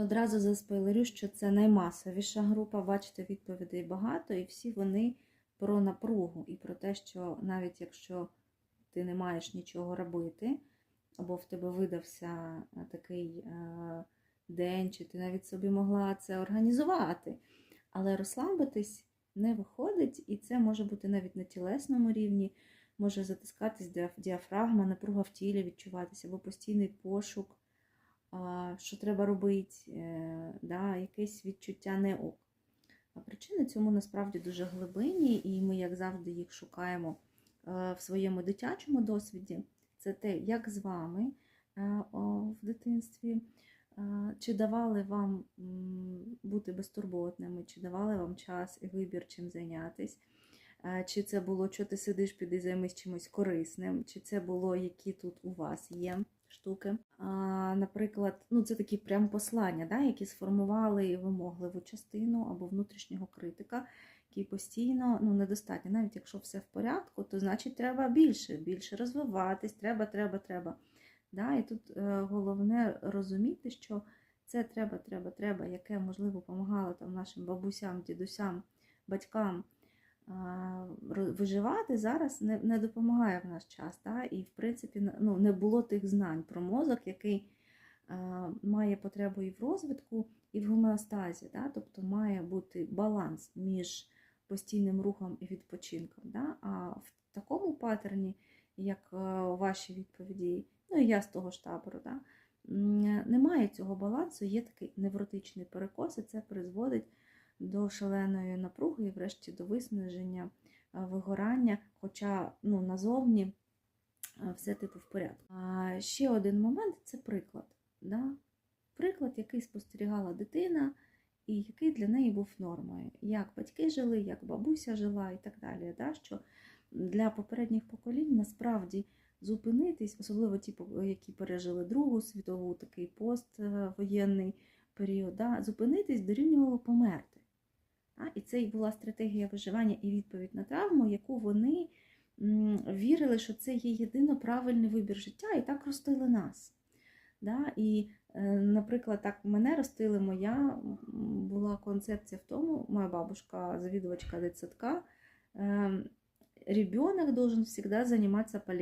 Одразу заспойлерю, що це наймасовіша група. Бачите, відповідей багато, і всі вони про напругу і про те, що навіть якщо ти не маєш нічого робити, або в тебе видався е, такий е, день, чи ти навіть собі могла це організувати, але розслабитись не виходить, і це може бути навіть на тілесному рівні, може затискатись діафрагма, напруга в тілі відчуватися, або постійний пошук що треба робити, е, да, якесь відчуття не ок. А причини цьому насправді дуже глибинні, і ми, як завжди, їх шукаємо е, в своєму дитячому досвіді. Це те, як з вами е, в дитинстві, чи давали вам бути безтурботними, чи давали вам час і вибір, чим зайнятися. Чи це було, що ти сидиш, піди займись чимось корисним, чи це було, які тут у вас є штуки. А, наприклад, ну це такі прям послання, да, які сформували вимогливу частину або внутрішнього критика, який постійно ну, недостатньо. Навіть якщо все в порядку, то значить треба більше, більше розвиватись, треба, треба, треба. Да, і тут е, головне розуміти, що це треба, треба, треба, яке можливо допомагало там нашим бабусям, дідусям, батькам виживати зараз не, не допомагає в наш час. Да? І, в принципі, ну, не було тих знань про мозок, який а, має потребу і в розвитку, і в гомеостазі. Да? Тобто має бути баланс між постійним рухом і відпочинком. Да? А в такому паттерні, як е, у відповіді, ну і я з того ж табору, м, немає цього балансу, є такий невротичний перекос, і це призводить до шаленої напруги і врешті до виснаження, е, вигорання, хоча ну, назовні е, все типу в порядку. А ще один момент це приклад. Да? Приклад, який спостерігала дитина, і який для неї був нормою. Як батьки жили, як бабуся жила і так далі. Да? Що для попередніх поколінь насправді зупинитись, особливо ті, які пережили Другу світову, такий поствоєнний період, да? зупинитись дорівнювало померти. І це і була стратегія виживання і відповідь на травму, яку вони вірили, що це є єдино правильний вибір життя, і так ростили нас. Да? І, е, наприклад, так мене ростили моя була концепція в тому, моя бабушка, завідувачка дитсадка, ем, ребенок должен всегда заниматься полезным